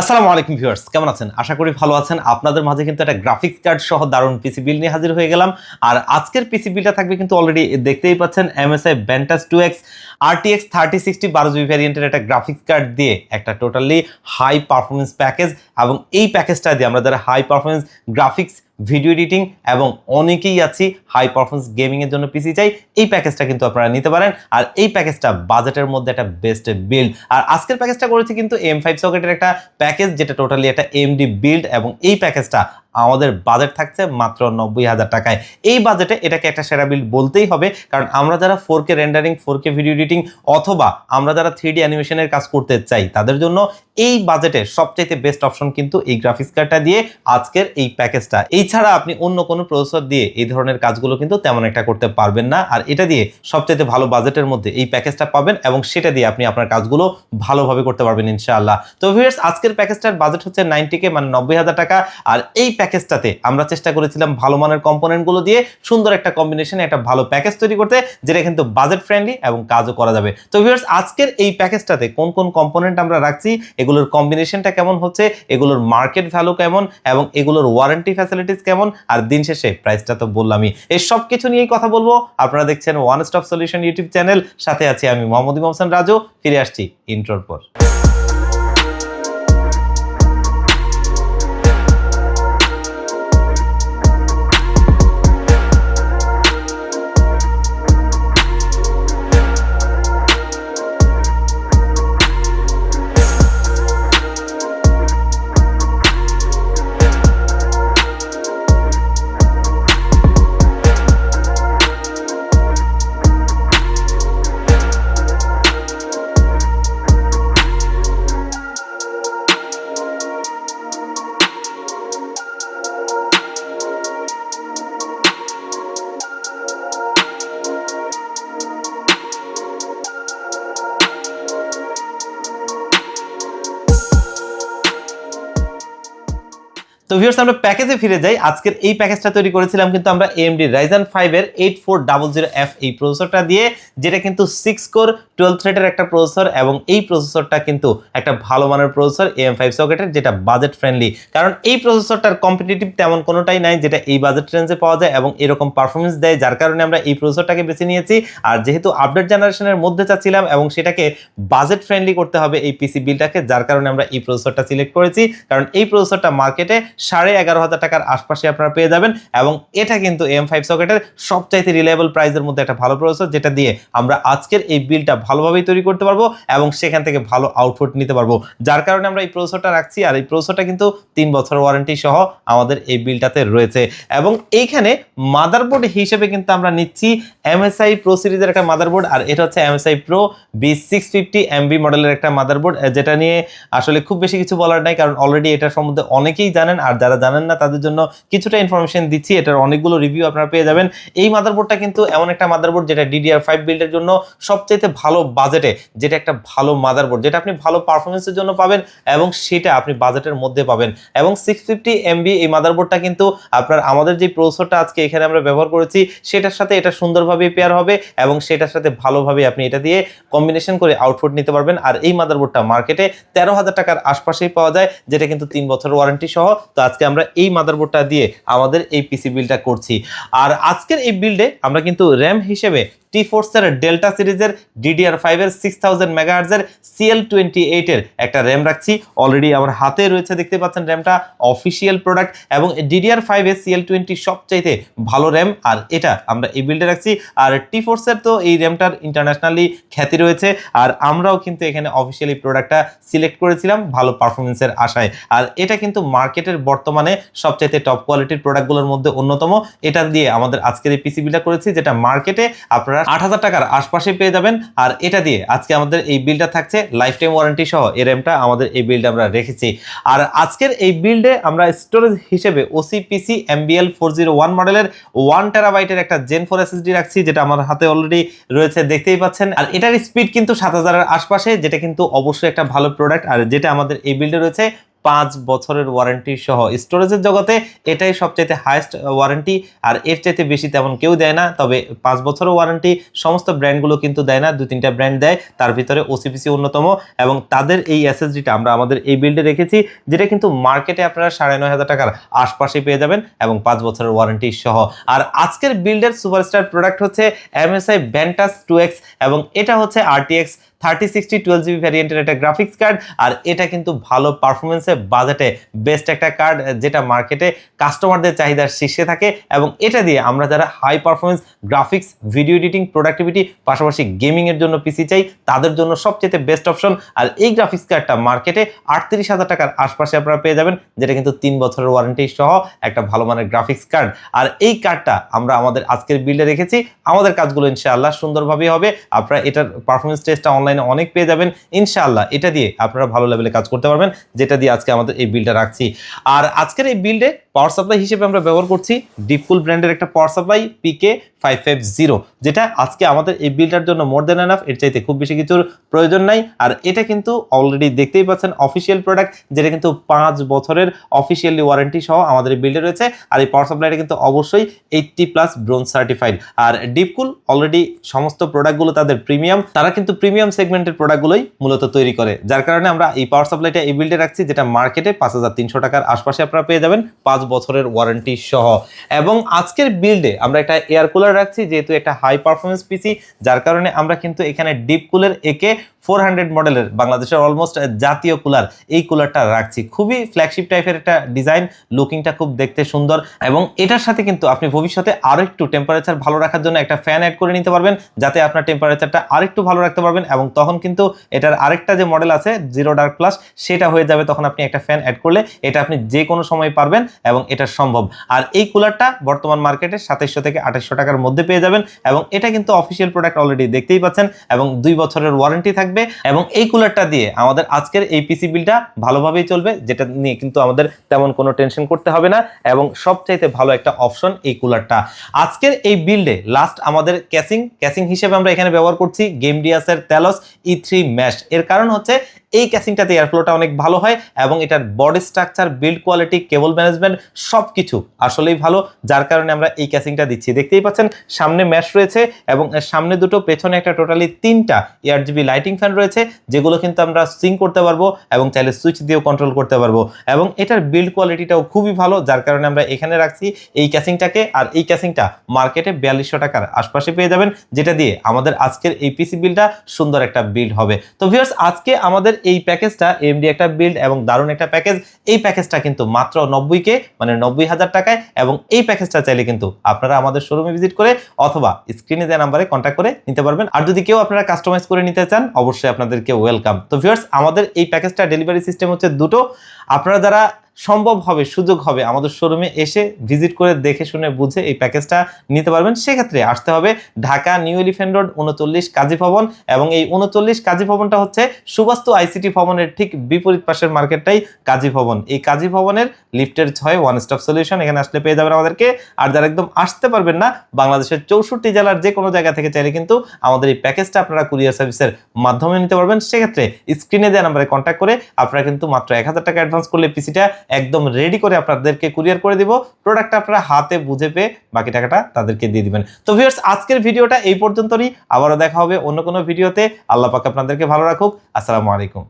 আসসালামু আলাইকুম ভিউয়ার্স, কেমন আছেন? আশা করি ভালো আছেন। আপনাদের মাঝে কিন্তু একটা গ্রাফিক্স কার্ড সহ দারুণ পিসি বিল নিয়ে হাজির হয়ে গেলাম। আর আজকের পিসি বিলটা থাকবে কিন্তু অলরেডি দেখতেই পাচ্ছেন MSI Ventus two X RTX thirty sixty বারো জিবি ভ্যারিয়েন্টের একটা গ্রাফিক্স কার্ড দিয়ে একটা টোটালি হাই পারফরমেন্স প্যাকেজ এবং এই প্যাকেজটা দিয়ে আমরা যারা high performance graphics video editing এবং অনেকেই আছি হাই পারফরমেন্স গেমিংয়ের জন্য পিসি চাই। এই প্যাকেজটা কিন্তু আপনারা নিতে পারেন। আর এই প্যাকেজটা বাজেটের মধ্যে একটা বেস্ট বিল্ড আর আজকের প্যাকেজটা করেছি কিন্তু এম ফাইভ সকেটের একটা প্যাকেজ যেটা টোটালি একটা এমডি বিল্ড এবং এই প্যাকেজটা আমাদের বাজেট থাকছে মাত্র নব্বই হাজার টাকায়। এই বাজেটে এটাকে একটা সেরা বিল বলতেই হবে, কারণ আমরা যারা four K rendering four K video editing অথবা আমরা যারা থ্রি ডি অ্যানিমেশনের কাজ করতে চাই, তাদের জন্য এই বাজেটে সবচাইতে বেস্ট অপশন কিন্তু এই গ্রাফিক্স কার্ডটা দিয়ে আজকের এই প্যাকেজটা এই ছাড়া আপনি অন্য কোনো প্রসেসর দিয়ে এই ধরনের কাজগুলো কিন্তু তেমন একটা করতে পারবেন না, আর এটা দিয়ে সবচাইতে ভালো বাজেটের মধ্যে এই প্যাকেজটা পাবেন এবং সেটা দিয়ে আপনি আপনার কাজগুলো ভালোভাবে করতে পারবেন ইনশাআল্লাহ। তো ভিউয়ার্স আজকের প্যাকেজটার বাজেট হচ্ছে নাইনটি কে মানে নব্বই হাজার টাকা, আর এই প্যাকেজটাতে আমরা চেষ্টা করেছিলাম ভালো মানের কম্পোনেন্টগুলো দিয়ে সুন্দর একটা কম্বিনেশনে একটা ভালো প্যাকেজ তৈরি করতে, যেটা কিন্তু বাজেট ফ্রেন্ডলি এবং কাজও করা যাবে। তো ভিউয়ার্স আজকের এই প্যাকেজটাতে কোন কোন কম্পোনেন্ট আমরা রাখছি, এগুলোর কম্বিনেশনটা কেমন হচ্ছে, এগুলোর মার্কেট ভ্যালু কেমন, এবং এগুলোর ওয়ারেন্টি ফ্যাসিলিটিস কেমন, আর দিন শেষে প্রাইসটা তো বললামই। এই সব কিছু নিয়েই কথা বলব। আপনারা দেখছেন one stop solution YouTube channel. সাথে আছি আমি মোহাম্মদ ইমাম হোসেন রাজু। ফিরে আসছি ইন্ট্রোর পর। তো ভিউয়ার্স আমরা প্যাকেজে ফিরে যাই। আজকের এই প্যাকেজটা তৈরি করেছিলাম কিন্তু আমরা eight four double zero F এই প্রসেসরটা দিয়ে, যেটা কিন্তু সিক্স কোর টুয়েলভ থ্রেডের একটা প্রসেসর এবং এই প্রসেসরটা কিন্তু একটা ভালো মানের প্রসেসর এম ফাইভ সকেটের যেটা বাজেট ফ্রেন্ডলি কারণ এই প্রসেসরটার কম্পিটিটিভ তেমন কোনোটাই নাই যেটা এই বাজেট রেঞ্জে পাওয়া যায় এবং এরকম পারফরমেন্স দেয়, যার কারণে আমরা এই প্রসেসরটাকে বেছে নিয়েছি। আর যেহেতু আপডেট জেনারেশনের মধ্যে চাচ্ছিলাম এবং সেটাকে বাজেট ফ্রেন্ডলি করতে হবে এই পিসি বিলটাকে যার কারণে আমরা এই প্রসেসরটা সিলেক্ট করেছি। কারণ এই প্রসেসরটা মার্কেটে সাড়ে এগারো হাজার টাকার আশপাশে আপনারা পেয়ে যাবেন এবং এটা কিন্তু এম ফাইভ সকেটের সবচাইতে রিলায়েবল প্রাইসের মধ্যে একটা ভালো প্রসেসর যেটা দিয়ে আমরা আজকের এই বিলটা ভালোভাবেই তৈরি করতে পারব এবং সেখান থেকে ভালো আউটপুট নিতে পারব। যার কারণে আমরা এই প্রসেসরটা রাখছি আর এই প্রসেসরটা কিন্তু তিন বছর ওয়ারেন্টি সহ আমাদের এই বিলটাতে রয়েছে। এবং এইখানে মাদারবোর্ড হিসেবে কিন্তু আমরা নিচ্ছি এমএসআই প্রো সিরিজের একটা মাদারবোর্ড আর এটা হচ্ছে MSI pro B six fifty MB মডেলের একটা মাদারবোর্ড যেটা নিয়ে আসলে খুব বেশি কিছু বলার নাই, কারণ অলরেডি এটা সম্বন্ধে অনেকেই জানেন আর যারা জানেন না, তাদের জন্য কিছুটা ইনফরমেশন দিচ্ছি। এটার অনেকগুলো রিভিউ আপনারা পেয়ে যাবেন। এই মাদারবোর্ডটা কিন্তু এমন একটা মাদারবোর্ড যেটা ডিডিআর ফাইভ বিল্ডের জন্য সবচেয়ে ভালো বাজেটে যেটা একটা ভালো মাদারবোর্ড যেটা আপনি ভালো পারফরমেন্সের জন্য পাবেন এবং সেটা আপনি বাজেটের মধ্যে পাবেন। এবং সিক্স ফিফটি এমবি এই মাদারবোর্ডটা কিন্তু আপনার আমাদের যে প্রসেসরটা আজকে এখানে আমরা ব্যবহার করেছি, সেটার সাথে এটা সুন্দরভাবে পেয়ার হবে এবং সেটার সাথে ভালোভাবে আপনি এটা দিয়ে কম্বিনেশন করে আউটপুট নিতে পারবেন। আর এই মাদারবোর্ডটা মার্কেটে তেরো হাজার টাকার আশপাশেই পাওয়া যায়, যেটা কিন্তু তিন বছর ওয়ারেন্টি সহ। তো আজকে আমরা এই মাদারবোর্ডটা দিয়ে আমাদের এই পিসি বিলটা করছি। আর আজকের এই বিল্ডে আমরা কিন্তু র্যাম হিসেবে টি ফোর্সের ডেল্টা সিরিজের ডিডিআর ফাইভের সিক্স থাউজেন্ড মেগাহার্জের সিএল টোয়েন্টি এইটের একটা র্যাম রাখছি। অলরেডি আমার হাতে রয়েছে, দেখতে পাচ্ছেন র্যামটা অফিসিয়াল প্রোডাক্ট এবং ডিডিআর ফাইভে সিএল টোয়েন্টি সবচাইতে ভালো র্যাম আর এটা আমরা এই বিল্ডে রাখছি। আর টি ফোর্সের তো এই র্যামটার ইন্টারন্যাশনালি খ্যাতি রয়েছে, আর আমরাও কিন্তু এখানে অফিসিয়ালি প্রোডাক্টটা সিলেক্ট করেছিলাম ভালো পারফরমেন্সের আশায়। আর এটা কিন্তু মার্কেটের বর্তমানে সবচাইতে টপ কোয়ালিটির প্রোডাক্টগুলোর মধ্যে অন্যতম। এটা দিয়ে আমাদের আজকের এই পিসিবিটা করেছি, যেটা মার্কেটে আপনারা আট হাজার টাকার আশপাশে পেয়ে যাবেন। আর এটা দিয়ে আজকে আমাদের এই বিলটা থাকছে লাইফ টাইম ওয়ারেন্টি সহ এই র্যামটা আমাদের এই বিলটা আমরা রেখেছি। আর আজকের এই বিল্ডে আমরা স্টোরেজ হিসেবে OCPC MBL four zero one মডেলের ওয়ান টেরাবাইটের একটা জেন ফোর এসএসডি রাখছি, যেটা আমার হাতে অলরেডি রয়েছে, দেখতেই পাচ্ছেন। আর এটার স্পিড কিন্তু সাত হাজারের আশপাশে, যেটা কিন্তু অবশ্যই একটা ভালো প্রোডাক্ট আর যেটা আমাদের এই বিল্ডে রয়েছে পাঁচ বছরের ওয়ারেন্টি সহ। স্টোরেজের জগতে এটাই সবচাইতে হায়েস্ট ওয়ারেন্টি আর এর চাইতে বেশি তেমন কেউ দেয় না, তবে পাঁচ বছরের ওয়ারেন্টি সমস্ত ব্র্যান্ডগুলো কিন্তু দেয় না দু তিনটা ব্র্যান্ড দেয়, তার ভিতরে ওসিপিসি অন্যতম, এবং তাদের এই এসএসডিটা আমরা আমাদের এই বিল্ডে রেখেছি, যেটা কিন্তু মার্কেটে আপনারা সাড়ে নয় হাজার টাকার আশপাশে পেয়ে যাবেন, এবং পাঁচ বছরের ওয়ারেন্টি সহ। আর আজকের বিল্ডের সুপারস্টার প্রোডাক্ট হচ্ছে এমএসআই ব্যান্টাস টু এক্স এবং এটা হচ্ছে RTX thirty sixty twelve GB ভ্যারিয়েন্টের একটা গ্রাফিক্স কার্ড আর এটা কিন্তু ভালো পারফরমেন্সে বাজেটে বেস্ট একটা কার্ড যেটা মার্কেটে কাস্টমারদের চাহিদার শীর্ষে থাকে, এবং এটা দিয়ে আমরা যারা high performance graphics video editing productivity পাশাপাশি গেমিংয়ের জন্য পিসি চাই, তাদের জন্য সবচেয়ে বেস্ট অপশন আর এই গ্রাফিক্স কার্ডটা মার্কেটে আটত্রিশ হাজার টাকার আশপাশে আপনারা পেয়ে যাবেন, যেটা কিন্তু তিন বছরের ওয়ারেন্টি সহ একটা ভালো মানের গ্রাফিক্স কার্ড আর এই কার্ডটা আমরা আমাদের আজকের বিল্ডে রেখেছি। আমাদের কাজগুলো ইনশাআল্লাহ সুন্দরভাবেই হবে। আপনারা এটার পারফরমেন্স টেস্টটা অনলাইনে অনেক পেয়ে যাবেন। ইনশাআল্লাহ, এটা দিয়ে আপনারা ভালো লেভেলে কাজ করতে পারবেন, যেটা দিয়ে আজকে আমাদের এই বিলটা রাখছি। আর আজকের এই বিল্ডে পাওয়ার সাপ্লাই হিসেবে আমরা ব্যবহার করছি ডিপকুল ব্র্যান্ডের একটা power supply PK five five zero যেটা আজকে আমাদের এই বিলটার জন্য মোর দেন এনাফ এর চাইতে খুব বেশি কিছুর প্রয়োজন নাই। আর এটা কিন্তু অলরেডি দেখতেই পাচ্ছেন অফিসিয়াল প্রোডাক্ট যেটা কিন্তু পাঁচ বছরের অফিসিয়ালি ওয়ারেন্টি সহ আমাদের এই বিলটা রয়েছে। আর এই পাওয়ার সাপ্লাইটা কিন্তু অবশ্যই এইটটি প্লাস ব্রোঞ্জ সার্টিফাইড আর ডিপকুল অলরেডি সমস্ত প্রোডাক্টগুলো তাদের প্রিমিয়াম তারা কিন্তু প্রিমিয়াম সেগমেন্টের প্রোডাক্টগুলোই মূলত তৈরি করে। যার কারণে আমরা এই পাওয়ার সাপ্লাইটা এই বিল্ডে রাখছি, যেটা মার্কেটে পাঁচ হাজার তিনশো টাকার আশপাশে আপনারা পেয়ে যাবেন পাঁচ বছরের ওয়ারেন্টি সহ। এবং আজকের বিল্ডে আমরা একটা এয়ার কুলার রাখছি, যেহেতু একটা হাই পারফরমেন্স পিসি যার কারণে আমরা কিন্তু এখানে ডিপ কুলের একে ফোর হান্ড্রেড মডেলের বাংলাদেশের অলমোস্ট জাতীয় কুলার এই কুলারটা রাখছি। খুবই ফ্ল্যাগশিপ টাইপের একটা ডিজাইন লুকিংটা খুব দেখতে সুন্দর এবং এটার সাথে কিন্তু আপনি ভবিষ্যতে আরও একটু টেম্পারেচার ভালো রাখার জন্য একটা ফ্যান অ্যাড করে নিতে পারবেন, যাতে আপনার টেম্পারেচারটা আরেকটু ভালো রাখতে পারবেন এবং তখন কিন্তু এটার আরেকটা যে মডেল আছে জিরো ডার্ক প্লাস সেটা হয়ে যাবে তখন আপনি একটা ফ্যান অ্যাড করলে এটা আপনি যে কোনো সময় পারবেন এবং এটা সম্ভব। আর এই কুলারটা বর্তমান মার্কেটে সাতাইশশো থেকে আঠাশশো টাকার মধ্যে পেয়ে যাবেন এবং এটা কিন্তু অফিসিয়াল প্রোডাক্ট অলরেডি দেখতেই পাচ্ছেন এবং দুই বছরের ওয়ারেন্টি থাকবে। এবং এই কুলারটা দিয়ে আমাদের আজকের এই পিসি বিলটা ভালোভাবেই চলবে, যেটা নিয়ে কিন্তু আমাদের তেমন কোনো টেনশন করতে হবে না এবং সবচাইতে ভালো একটা অপশন এই কুলারটা আজকের এই বিল্ডে লাস্ট আমাদের ক্যাসিং ক্যাসিং হিসেবে আমরা এখানে ব্যবহার করছি গেম ডিয়াসের তেলস ই থ্রি ম্যাশ এর কারণ হচ্ছে এই ক্যাসিংটাতে এয়ারফ্লোটা অনেক ভালো হয় এবং এটার body structure build quality cable management সব কিছু আসলেই ভালো, যার কারণে আমরা এই ক্যাসিংটা দিচ্ছি। দেখতেই পাচ্ছেন, সামনে ম্যাশ রয়েছে এবং সামনে দুটো, পেছনে একটা টোটালি তিনটা এয়ার জিবি লাইটিং ফ্যান রয়েছে, যেগুলো কিন্তু আমরা সুইং করতে পারব এবং চাইলে সুইচ দিয়েও কন্ট্রোল করতে পারব। এবং এটার বিল্ড কোয়ালিটিটাও খুবই ভালো, যার কারণে আমরা এখানে রাখছি এই ক্যাসিংটাকে আর এই ক্যাসিংটা মার্কেটে বিয়াল্লিশশো টাকার আশপাশে পেয়ে যাবেন, যেটা দিয়ে আমাদের আজকের এই পিসি বিলটা সুন্দর একটা বিল্ড হবে। তো ভিউয়ার্স আজকে আমাদের এই প্যাকেজটা এমডি একটা বিল্ড এবং দারুণ একটা প্যাকেজ এই প্যাকেজটা কিন্তু মাত্র নব্বই কে মানে নব্বই হাজার টাকায়, এবং এই প্যাকেজটা চাইলে কিন্তু আপনারা আমাদের শোরুমে ভিজিট করে অথবা স্ক্রিনে দেওয়া নাম্বারে কন্ট্যাক্ট করে নিতে পারবেন। আর যদি কেউ আপনারা কাস্টমাইজ করে নিতে চান, অবশ্যই আপনাদেরকে ওয়েলকাম তো ভিউয়ার্স আমাদের এই প্যাকেজটা ডেলিভারি সিস্টেম হচ্ছে দুটো। আপনারা যারা সম্ভব হবে, সুযোগ হবে আমাদের শোরুমে এসে ভিজিট করে দেখে শুনে বুঝে এই প্যাকেজটা নিতে পারবেন। সেক্ষেত্রে আসতে হবে ঢাকা নিউ এলিফেন্ট রোড উনচল্লিশ কাজী ভবন এবং এই উনচল্লিশ কাজী ভবনটা হচ্ছে সুবাস্তু আইসিটি ভবনের ঠিক বিপরীত পাশের মার্কেটটাই কাজী ভবন। এই কাজী ভবনের লিফটের ছয় ওয়ান স্টপ সলিউশন এখানে আসলে পেয়ে যাবেন আমাদেরকে। আর যারা একদম আসতে পারবেন না, বাংলাদেশের চৌষট্টি জেলার যে কোনো জায়গা থেকে চাইলে কিন্তু আমাদের এই প্যাকেজটা আপনারা কুরিয়ার সার্ভিসের মাধ্যমে নিতে পারবেন। সেক্ষেত্রে স্ক্রিনে দেওয়া নাম্বারে কন্ট্যাক্ট করে আপনারা কিন্তু মাত্র এক হাজার টাকা অ্যাডভান্স করলে পিসিটা একদম রেডি করে আপনাদেরকে কুরিয়ার করে দিব। প্রোডাক্ট আপনারা হাতে বুঝে পেয়ে বাকি টাকাটা তাদেরকে দিয়ে দিবেন। তো ভিউয়ার্স আজকের ভিডিওটা এই পর্যন্তই আবারও দেখা হবে অন্য কোনো ভিডিওতে আল্লাহ পাক আপনাদেরকে ভালো রাখুক। আসসালামু আলাইকুম।